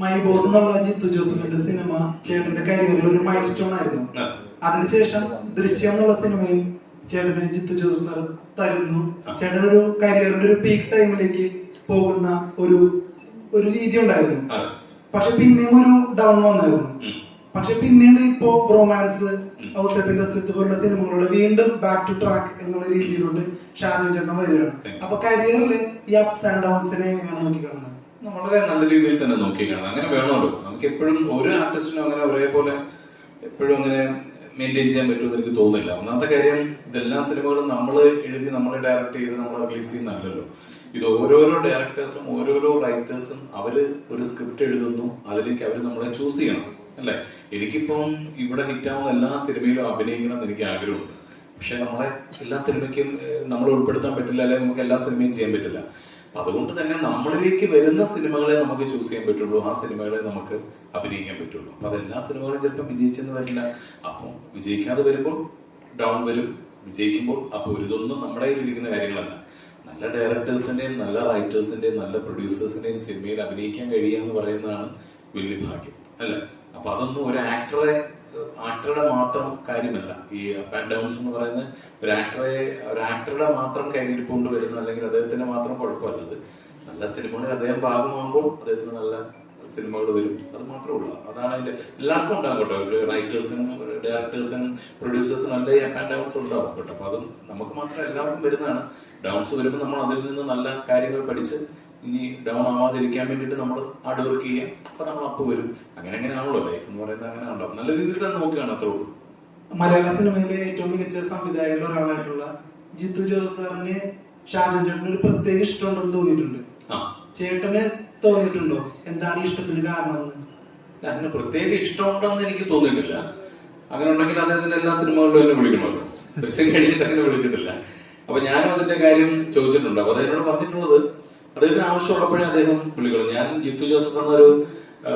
My boss എന്നുള്ള ജിത്തു ജോസഫിന്റെ cinema ചേട്ടന്റെ കരിയറിൽ ഒരു മൈൽ സ്റ്റോൺ ആയിരുന്നു. അതിനുശേഷം ദൃശ്യം എന്നുള്ള സിനിമയും ചേട്ടന് ജിത്തു ജോസഫ് സാർ തരുന്നു. ചേട്ടൻ ഒരു കരിയറിന്റെ ഒരു പീക്ക് ടൈമിലേക്ക് പോകുന്ന ഒരു ഒരു രീതി ഉണ്ടായിരുന്നു. പക്ഷെ പിന്നെയും ഒരു ഡൗൺ വന്നായിരുന്നു. പക്ഷെ പിന്നീട് ഇപ്പോ റൊമാൻസ്. ഔസേപ്പിന്റെ സിത്ത് പോലുള്ള സിനിമകളിലൂടെ വീണ്ടും ബാക്ക് ടു ട്രാക്ക് എന്നുള്ള രീതിയിലോട്ട് ഷാജു ചേട്ടൻ വരികയാണ്. അപ്പൊ കരിയറിൽ ഈ അപ്സ് ആൻഡ് ഡൗൺസിനെ എങ്ങനെയാണ് നോക്കിക്കാണുന്നത്? വളരെ നല്ല രീതിയിൽ തന്നെ നോക്കിയിരിക്കണം. അങ്ങനെ വേണമല്ലോ. നമുക്ക് എപ്പോഴും ഒരു ആർട്ടിസ്റ്റിനും അങ്ങനെ ഒരേപോലെ എപ്പോഴും അങ്ങനെ മെയിന്റെയിൻ ചെയ്യാൻ പറ്റുമെന്ന് എനിക്ക് തോന്നുന്നില്ല. ഒന്നാമത്തെ കാര്യം ഇതെല്ലാ സിനിമകളും നമ്മൾ എഴുതി നമ്മൾ ഡയറക്റ്റ് ചെയ്ത് നമ്മൾ റിലീസ് ചെയ്യുന്നതല്ലല്ലോ ഇത് ഓരോരോ ഡയറക്ടേഴ്സും ഓരോരോ റൈറ്റേഴ്സും അവർ ഒരു സ്ക്രിപ്റ്റ് എഴുതുന്നു. അതിലേക്ക് അവർ നമ്മളെ ചൂസ് ചെയ്യണം. അല്ലേ? എനിക്കിപ്പം ഇവിടെ ഹിറ്റാവുന്ന എല്ലാ സിനിമയിലും അഭിനയിക്കണം എന്ന് എനിക്ക് ആഗ്രഹമുണ്ട്. പക്ഷെ നമ്മളെ എല്ലാ സിനിമയ്ക്കും നമ്മൾ ഉൾപ്പെടുത്താൻ പറ്റില്ല അല്ലെങ്കിൽ നമുക്ക് എല്ലാ സിനിമയും ചെയ്യാൻ പറ്റില്ല. അതുകൊണ്ട് തന്നെ നമ്മളിലേക്ക് വരുന്ന സിനിമകളെ നമുക്ക് ചൂസ് ചെയ്യാൻ പറ്റുള്ളൂ. ആ സിനിമകളെ നമുക്ക് അഭിനയിക്കാൻ പറ്റുള്ളൂ. അപ്പൊ അതെല്ലാ സിനിമകളും ചിലപ്പോൾ വിജയിച്ചെന്ന് വരില്ല. അപ്പോൾ വിജയിക്കാതെ വരുമ്പോൾ ഡൗൺ വരും. വിജയിക്കുമ്പോൾ അപ്പോൾ ഇതൊന്നും നമ്മുടെ കയ്യിലിരിക്കുന്ന കാര്യങ്ങളല്ല. നല്ല ഡയറക്ടേഴ്സിന്റെയും നല്ല റൈറ്റേഴ്സിന്റെയും നല്ല പ്രൊഡ്യൂസേഴ്സിന്റെയും സിനിമയിൽ അഭിനയിക്കാൻ കഴിയുക എന്ന് പറയുന്നതാണ് വലിയ ഭാഗ്യം. അല്ലേ? അപ്പൊ അതൊന്നും ഒരു ആക്ടറെ ആക്ടറുടെ മാത്രം കാര്യമല്ല. ഈ അപ്പ് ആൻഡ് ഡൗൺസ് എന്ന് പറയുന്നത് ഒരു ആക്ടറെ ഒരു ആക്ടറുടെ മാത്രം കൈകരിപ്പുകൊണ്ട് വരുന്ന അല്ലെങ്കിൽ അദ്ദേഹത്തിന്റെ മാത്രം കുഴപ്പമല്ല അത് നല്ല സിനിമകളിൽ അദ്ദേഹം ഭാഗമാകുമ്പോൾ അദ്ദേഹത്തിന് നല്ല സിനിമകൾ വരും. അത് മാത്രമേ ഉള്ളൂ. അതാണ് അതിന്റെ എല്ലാവർക്കും ഉണ്ടാകും കേട്ടോ. ഒരു റൈറ്റേഴ്സിനും ഡയറക്ടേഴ്സിനും പ്രൊഡ്യൂസേഴ്സിനും നല്ല അപ്പ് ആൻഡ് ഡൗൺസ് ഉണ്ടാവും കേട്ടോ. അപ്പൊ അതും നമുക്ക് മാത്രം എല്ലാവർക്കും വരുന്നതാണ്. ഡൗൺസ് വരുമ്പോൾ നമ്മൾ അതിൽ നിന്ന് നല്ല കാര്യങ്ങൾ പഠിച്ച് ഇനി ഡൗൺ ആവാതിരിക്കാൻ വേണ്ടിയിട്ട് നമ്മൾ ഹാർഡ് വർക്ക് ചെയ്യാം. അപ്പൊ നമ്മൾ അപ്പ് വരും. അങ്ങനെ അങ്ങനെയാണല്ലോ ലൈഫ് എന്ന് പറയുന്നത് അങ്ങനെ ഉണ്ടാവും നല്ല രീതിയിൽ തന്നെ നോക്കുകയാണ് അത്രേ ഉള്ളൂ. മലയാള സിനിമയിലെ ഏറ്റവും മികച്ച സംവിധായകരിൽ ഒരാളായിട്ടുള്ള ജിത്തു ജോസ് സാറിന് ഷാജു ചേട്ടന് ഒരു പ്രത്യേക ഇഷ്ടമുണ്ടെന്ന് തോന്നിയിട്ടുണ്ട്. ആ. ചേട്ടന് തോന്നിയിട്ടുണ്ടോ? എന്താണ് ഇഷ്ടത്തിന് കാരണം അങ്ങനെ പ്രത്യേക ഇഷ്ടമുണ്ടെന്ന് എനിക്ക് തോന്നിയിട്ടില്ല. അങ്ങനെ ഉണ്ടെങ്കിൽ അദ്ദേഹത്തിന്റെ എല്ലാ സിനിമകളിലും എന്നെ വിളിക്കണമല്ലോ. ദൃശ്യം കഴിച്ചിട്ട് അങ്ങനെ വിളിച്ചിട്ടില്ല. അപ്പൊ ഞാനും അതിന്റെ കാര്യം ചോദിച്ചിട്ടുണ്ട്. അപ്പൊ അദ്ദേഹം എന്നോട് പറഞ്ഞിട്ടുള്ളത് അദ്ദേഹത്തിന് ആവശ്യമുള്ളപ്പോഴേ അദ്ദേഹം വിളിക്കണം ഞാൻ ജിത്തു ജോസഫ് എന്നൊരു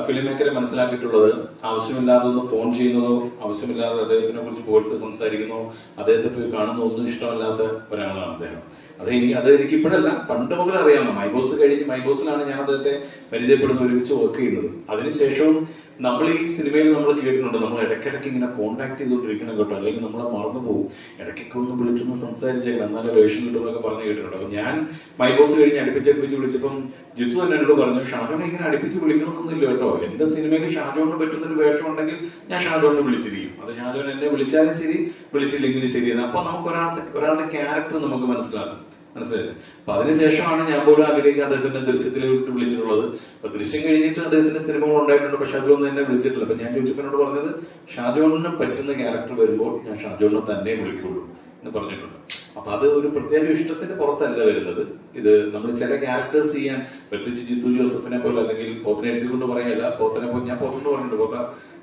ഫിലിം മേക്കറെ മനസ്സിലാക്കിയിട്ടുള്ളത്. ആവശ്യമില്ലാതെ ഫോൺ ചെയ്യുന്നതോ ആവശ്യമില്ലാതെ അദ്ദേഹത്തിനെ കുറിച്ച് പോയിട്ട് സംസാരിക്കുന്നു അദ്ദേഹത്തെ പോയി കാണുന്ന ഒന്നും ഇഷ്ടമല്ലാത്ത ഒരാളാണ് അദ്ദേഹം. അത് ഇനി അത് എനിക്ക് ഇപ്പോഴല്ല പണ്ട് മുതൽ അറിയാമോ മൈബോസ് കഴിഞ്ഞ് മൈബോസിലാണ് ഞാൻ അദ്ദേഹത്തെ പരിചയപ്പെടുന്ന ഒരുമിച്ച് വർക്ക് ചെയ്യുന്നത്. അതിനുശേഷവും നമ്മൾ ഈ സിനിമയിൽ നമ്മൾ കേട്ടിട്ടുണ്ട്. നമ്മൾ ഇടയ്ക്കിടയ്ക്ക് ഇങ്ങനെ കോൺടാക്ട് ചെയ്തുകൊണ്ടിരിക്കണം കേട്ടോ. അല്ലെങ്കിൽ നമ്മളെ മറന്നു പോകും. ഇടയ്ക്കൊക്കെ ഒന്ന് വിളിച്ചൊന്ന് സംസാരിച്ചേക്കണം. എന്നാലും വേഷം കിട്ടുമെന്നൊക്കെ പറഞ്ഞ് കേട്ടിട്ടുണ്ട്. അപ്പൊ ഞാൻ മൈ ബോസ് കഴിഞ്ഞ് അടുപ്പിച്ച് അടുപ്പിച്ച് വിളിച്ചപ്പം ജിത്തു തന്നെ എന്നോട് പറഞ്ഞു ഷാജോനെ ഇങ്ങനെ അടുപ്പിച്ച് വിളിക്കണമെന്നൊന്നുമില്ല കേട്ടോ. എന്റെ സിനിമയിൽ ഷാജോണിന് പറ്റുന്ന ഒരു വേഷം ഉണ്ടെങ്കിൽ ഞാൻ ഷാജോണിനെ വിളിച്ചിരിക്കും. അത് ഷാജോൻ എന്നെ വിളിച്ചാലും ശരി വിളിച്ചില്ലെങ്കിലും ശരിയെന്ന് അപ്പൊ നമുക്ക് ഒരാളുടെ ഒരാളുടെ ക്യാരക്ടർ നമുക്ക് മനസ്സിലാകും. മനസ്സിലായില്ലേ? അപ്പൊ അതിനുശേഷമാണ് ഞാൻ പോലും ആഗ്രഹിക്കുക അദ്ദേഹത്തിന്റെ ദൃശ്യത്തിൽ വിളിച്ചിട്ടുള്ളത്. അപ്പൊ ദൃശ്യം കഴിഞ്ഞിട്ട് അദ്ദേഹത്തിന്റെ സിനിമകൾ ഉണ്ടായിട്ടുണ്ട് പക്ഷെ അതിലൊന്നും എന്നെ വിളിച്ചിട്ടില്ല. അപ്പൊ ഞാൻ ചോദിച്ചപ്പോനോട് പറഞ്ഞത് ഷാജോണിന് പറ്റുന്ന ക്യാരക്ടർ വരുമ്പോൾ ഞാൻ ഷാജോണിനെ തന്നെ വിളിക്കുള്ളൂ എന്ന് പറഞ്ഞിട്ടുണ്ട്. അപ്പൊ അത് ഒരു പ്രത്യേക ഇഷ്ടത്തിന്റെ പുറത്തല്ല വരുന്നത്. ഇത് നമ്മൾ ചില ക്യാരക്ടേഴ്സ് ചെയ്യാൻ പ്രത്യേകിച്ച് ജിത്തു ജോസഫിനെ പോലെ അല്ലെങ്കിൽ പോത്തിനെ എഴുതിക്കൊണ്ട് പറയല്ല. പോത്തനെ പോലെ ഞാൻ പോത്തെന്ന് പറഞ്ഞിട്ടുണ്ട്. പോത്ത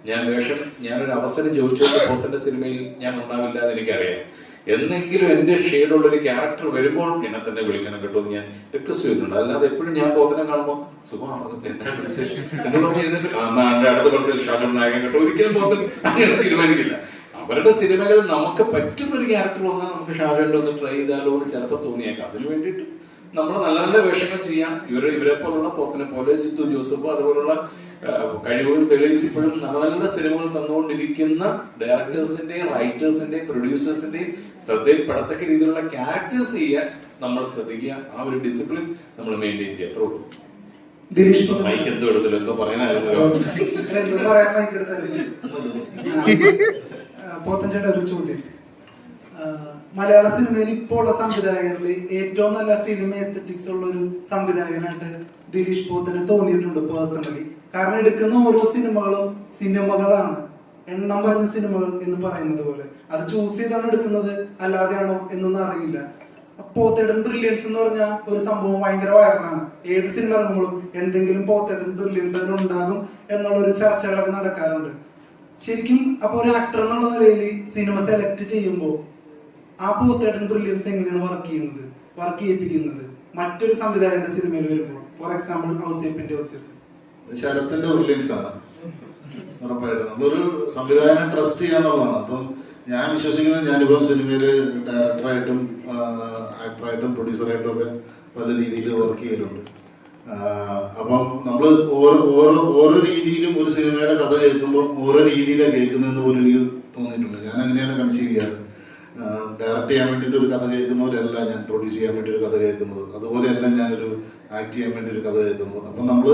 ഞാൻ വേഷം ഞാനൊരു അവസരം ചോദിച്ചുകൊണ്ട് പോത്തന്റെ സിനിമയിൽ ഞാൻ ഉണ്ടാവില്ല എന്ന് എനിക്കറിയാം. എന്നെങ്കിലും എന്റെ ഷെയ്ഡുള്ള ഒരു ക്യാരക്ടർ വരുമ്പോൾ എന്നെ തന്നെ വിളിക്കണം കേട്ടോ എന്ന് ഞാൻ റിക്വസ്റ്റ് ചെയ്യുന്നുണ്ട്. അല്ലാതെ എപ്പോഴും ഞാൻ പോത്തനെ കാണുമ്പോൾ സുഖമാണ്? എന്നെ വിളിച്ച് എന്നോട് പറഞ്ഞ് ഇരുന്നിട്ട് "ആ, എന്നാ എന്റെ അടുത്ത പടത്തിൽ ഷാജു നായകൻ കേട്ടോ. ഒരിക്കലും പോത്തൻ അങ്ങനെ തീരുമാനിക്കില്ല. അവരുടെ സിനിമകളിൽ നമുക്ക് പറ്റുന്ന ഒരു ക്യാരക്ടർ വന്നാൽ നമുക്ക് ഷാജോന്റെ ഒന്ന് ട്രൈ ചെയ്താലോ എന്ന് ചിലപ്പോൾ തോന്നിയേക്കാം. അതിന് വേണ്ടിയിട്ട് നമ്മൾ നല്ല നല്ല വേഷങ്ങൾ ചെയ്യാം. ഇവരെ ഇവരെ പോലുള്ള പോത്തിനെ പോലെ ജിത്തു ജോസഫ് അതുപോലുള്ള കഴിവുകൾ തെളിയിച്ച് ഇപ്പോഴും നല്ല നല്ല സിനിമകൾ തന്നുകൊണ്ടിരിക്കുന്ന ഡയറക്ടേഴ്സിന്റെയും റൈറ്റേഴ്സിന്റെയും പ്രൊഡ്യൂസേഴ്സിന്റെയും ശ്രദ്ധയിൽപ്പെടത്തക്ക രീതിയിലുള്ള ക്യാരക്ടേഴ്സ് ചെയ്യാൻ നമ്മൾ ശ്രദ്ധിക്കുക. ആ ഒരു ഡിസിപ്ലിൻ നമ്മൾ മെയിന്റെയിൻ ചെയ്യാം. അത്രേ ഉള്ളൂ. മൈക്ക് എന്തോ എടുത്തില്ല. എന്തോ പറയാനായിരുന്നു. പോത്തഞ്ചേട്ട ഒരു ചോദ്യം. മലയാള സിനിമയിൽ ഇപ്പോൾ ഉള്ള സംവിധായകരിൽ ഏറ്റവും നല്ല ഫിലിം എസ്തറ്റിക്സ് ഉള്ള ഒരു സംവിധായകനായിട്ട് ദിലീഷ് പോത്തനെ തോന്നിയിട്ടുണ്ട് പേഴ്സണലി കാരണം എടുക്കുന്ന ഓരോ സിനിമകളും സിനിമകളാണ്. എണ്ണം പറഞ്ഞ സിനിമകൾ എന്ന് പറയുന്നത് പോലെ. അത് ചൂസ് ചെയ്താണ് എടുക്കുന്നത് അല്ലാതെയാണോ എന്നൊന്നും അറിയില്ല. പോത്തേടൻ ബ്രില്യൻസ് എന്ന് പറഞ്ഞ ഒരു സംഭവം ഭയങ്കര വൈറലാണ് ഏത് സിനിമ ഇറങ്ങുമ്പോഴും എന്തെങ്കിലും പോത്തേടൻ ബ്രില്യൻസ് അതിലുണ്ടാകും എന്നുള്ള ഒരു ചർച്ചകളൊക്കെ നടക്കാറുണ്ട്. ശരിക്കും അപ്പൊ ഒരു ആക്ടർ എന്നുള്ള നിലയിൽ സിനിമ സെലക്ട് ചെയ്യുമ്പോൾ ആ പൂത്തേട്ടൻ ബ്രില്യൻസ് എങ്ങനെയാണ് വർക്ക് ചെയ്യുന്നത്? വർക്ക് ചെയ്യിപ്പിക്കുന്നത്? മറ്റൊരു സംവിധായകന്റെ സിനിമയിൽ വരുമ്പോൾ ഫോർ എക്സാമ്പിൾ ഔസേപ്പിന്റെ ശരത്തിന്റെ ബ്രില്യൻസ് ആണ്. ഉറപ്പായിട്ടും. നമ്മളൊരു സംവിധായകനെ ട്രസ്റ്റ് ചെയ്യാന്നുള്ളതാണ് അപ്പം ഞാൻ വിശ്വസിക്കുന്നത് ഞാനിപ്പം സിനിമയിൽ ഡയറക്ടറായിട്ടും ആക്ടറായിട്ടും പ്രൊഡ്യൂസറായിട്ടും ഒക്കെ പല രീതിയിൽ വർക്ക് ചെയ്യലുണ്ട്. അപ്പം നമ്മൾ ഓരോ ഓരോ ഓരോ രീതിയിലും ഒരു സിനിമയുടെ കഥ കേൾക്കുമ്പോൾ ഓരോ രീതിയിലാണ് കേൾക്കുന്നതെന്ന് പോലും എനിക്ക് തോന്നിയിട്ടുണ്ട്. ഞാൻ അങ്ങനെയാണ് കൺസീവ് ചെയ്യാറ് ഡയറക്റ്റ് ചെയ്യാൻ വേണ്ടിയിട്ട് ഒരു കഥ കേൾക്കുന്നവരല്ല ഞാൻ പ്രൊഡ്യൂസ് ചെയ്യാൻ വേണ്ടി ഒരു കഥ കേൾക്കുന്നത്. അതുപോലെയല്ല ഞാനൊരു ആക്ട് ചെയ്യാൻ വേണ്ടി ഒരു കഥ കേൾക്കുന്നത്. അപ്പം നമ്മൾ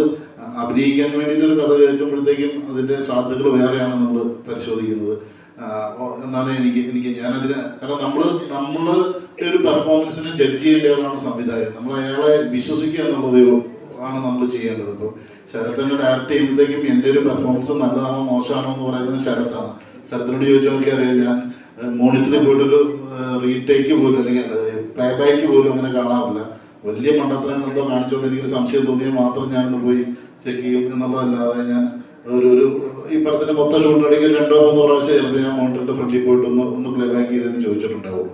അഭിനയിക്കാൻ വേണ്ടിയിട്ട് ഒരു കഥ കേൾക്കുമ്പോഴത്തേക്കും അതിന്റെ സാധ്യതകൾ വേറെയാണ് നമ്മൾ പരിശോധിക്കുന്നത്. എന്നാണ് എനിക്ക് എനിക്ക് ഞാനതിന് കാരണം നമ്മൾ നമ്മൾ ഒരു പെർഫോമൻസിനെ ജഡ്ജ് ചെയ്യേണ്ടവരാണ് സംവിധായകൻ. നമ്മൾ അയാളെ വിശ്വസിക്കുക എന്നുള്ളത് ആണ് നമ്മൾ ചെയ്യേണ്ടത്. ഇപ്പോൾ ശരത്തിനെ ഡയറക്റ്റ് ചെയ്യുമ്പോഴത്തേക്കും എന്റെ ഒരു പെർഫോമൻസ് നല്ലതാണോ മോശമാണോ എന്ന് പറയുന്നത് ശരത്താണ്. ശരത്തിനോട് ചോദിച്ചു നോക്കിയാൽ അറിയാം ഞാൻ മോണിറ്ററിൽ പോയിട്ടൊരു റീടേക്ക് പോലും അല്ലെങ്കിൽ പ്ലേ ബാക്ക് പോലും അങ്ങനെ കാണാറില്ല. വലിയ മണ്ടത്തരങ്ങൾ എന്തോ കാണിച്ചുകൊണ്ട് എനിക്ക് സംശയം തോന്നിയാൽ മാത്രം ഞാൻ ഞാനൊന്ന് പോയി ചെക്ക് ചെയ്യും എന്നുള്ളതല്ലാതെ ഞാൻ ഒരു ഒരു ഈ പടത്തിന്റെ മൊത്തം ഷൂട്ട് അടിക്കൽ രണ്ടോ മൂന്നോ പ്രാവശ്യം ചിലപ്പോൾ ഞാൻ മോണിറ്ററിന്റെ ഫ്രണ്ടിൽ പോയിട്ട് ഒന്ന് ഒന്ന് പ്ലേ ബാക്ക് ചെയ്തെന്ന് ചോദിച്ചിട്ടുണ്ടാവുള്ളൂ.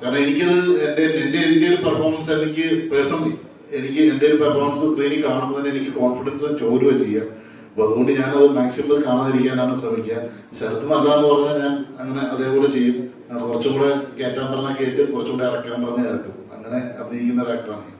കാരണം എനിക്കത് എന്റെ എന്റെ എന്റെ ഒരു പെർഫോമൻസ് എനിക്ക് പേഴ്സണലി എനിക്ക് എന്റെ ഒരു പെർഫോമൻസ് സ്ക്രീനിൽ കാണുമ്പോൾ തന്നെ എനിക്ക് കോൺഫിഡൻസ് ചോരുക ചെയ്യാം. അപ്പോൾ അതുകൊണ്ട് ഞാനത് മാക്സിമം കാണാതിരിക്കാനാണ് ശ്രമിക്കുക ശരത്ത് നല്ലതെന്ന് പറഞ്ഞാൽ ഞാൻ അങ്ങനെ അതേപോലെ ചെയ്യും. കുറച്ചും കൂടെ കയറ്റാൻ പറഞ്ഞാൽ കയറ്റും കുറച്ചും കൂടെ ഇറക്കാൻ പറഞ്ഞാൽ ഇറക്കും. അങ്ങനെ അഭിനയിക്കുന്ന ഒരു ആക്ടറാണ് ഞാൻ.